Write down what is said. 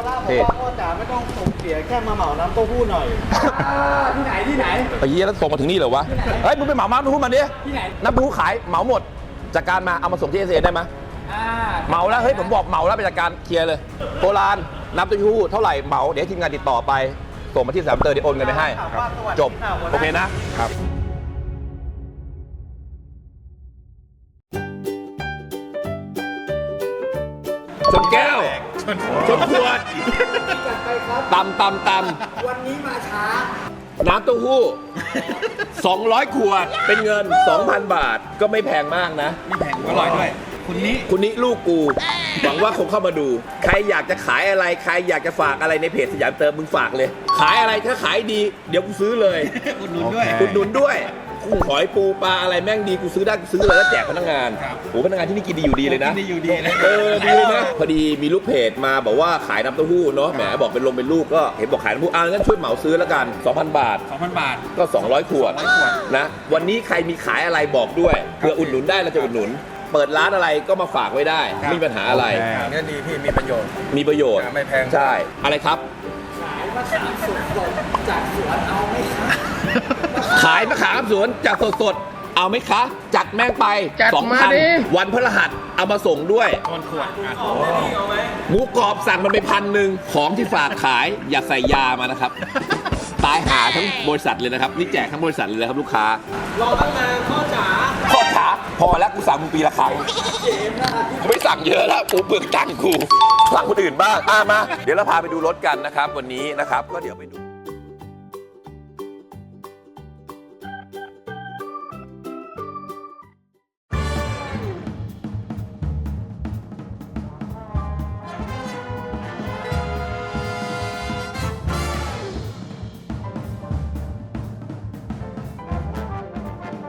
สียแค่มาเหมาน้ำเต้าหู้หน่อยที่ไหนที่ไหนไอ้เหี้ยแล้วส่งมาถึงนี่เหรอวะ เฮ้ยมึงไปเหมามาน้ำพุมาดิที่ไหนน้ำพุขายเหมาหมด จากการมาเอามาส่งที่เอเได้ไหมอ่าเหมาแล้วเฮ้ยผมบอกเหมาแล้วไปจากการเคลียร์เลยโบราณน้ำเต้าหู้เท่าไหร่เหมาเดี๋ยวให้ทีมงานติดต่อไปส่งมาที่สามเตอร์เดี๋ยวโอนเงินไปให้ถามว่าสวัสดีจบค่ะหัวหน้าโอเคนะครับชนแก้ว ชนขวดตำตำตวันนี้มาช้าำน้ำเต้าหู้ 200 ขวด เป็นเงิน 2,000 บาท ก็ไม่แพงมากนะ ไม่แพงอร่อยด้วย คุณนี้คุณนี้ลูกกู หวังว่าคงเข้ามาดู ใครอยากจะขายอะไร ใครอยากจะฝากอะไรในเพจสยามเติมมึงฝากเลย ขายอะไรถ้าขายดี เดี๋ยวกูซื้อเลย อุดหนุนด้วย อุดหนุนด้วยกุ้งหอยปูปลาอะไรแม่งดีกูซื้อได้กูซื้อเลยแล้วแจกพนักงานครับ โอ้พนักงานที่นี่กินดีอยู่ดีเลยนะกินดีอยู่ดีเลยเออดีเลยนะพอดีมีลูกเพจมาบอกว่าขายน้ำเต้าหู้เนาะแหมบอกเป็นลงเป็นลูกก็เห็นบอกขายน้ำเต้าหู้อ่างั้นช่วยเหมาซื้อแล้วกัน 2,000 บาท2,000บาท ก็ 200 ขวด200ขวด นะวันนี้ใครมีขายอะไรบอกด้วยเผื่ออุดหนุนได้เราจะอุดหนุน เปิดร้านอะไรก็มาฝากไว้ได้ครับไม่มีปัญหาอะไรเนี่ยดีพี่มีประโยชน์ มีประโยชน์ไม่แพง ใช่ อะไรครับขายมะขามสวนจากสดๆเอาไหมคะ จัดแม่งไปจัดสองมาพันดิ วันพฤหัสเอามาส่งด้วยต้นขวดอะหมูกรอบสั่งมันไปพันหนึ่งของที่ฝากขายอย่าใส่ยามานะครับ ตายหาทั้งบริษัทเลยนะครับ นี่แจกทั้งบริษัทเลยนะครับลูกค้ารอตั้งนาน กูสั่งมึงปีละครั้งกูไม่สั่งเยอะแล้วกูเปลืองตังค์กูสั่งคนอื่นบ้างอะมา เดี๋ยวเราพาไปดูรถกันนะครับ วันนี้นะครับ ก็เดี๋ยวไปดู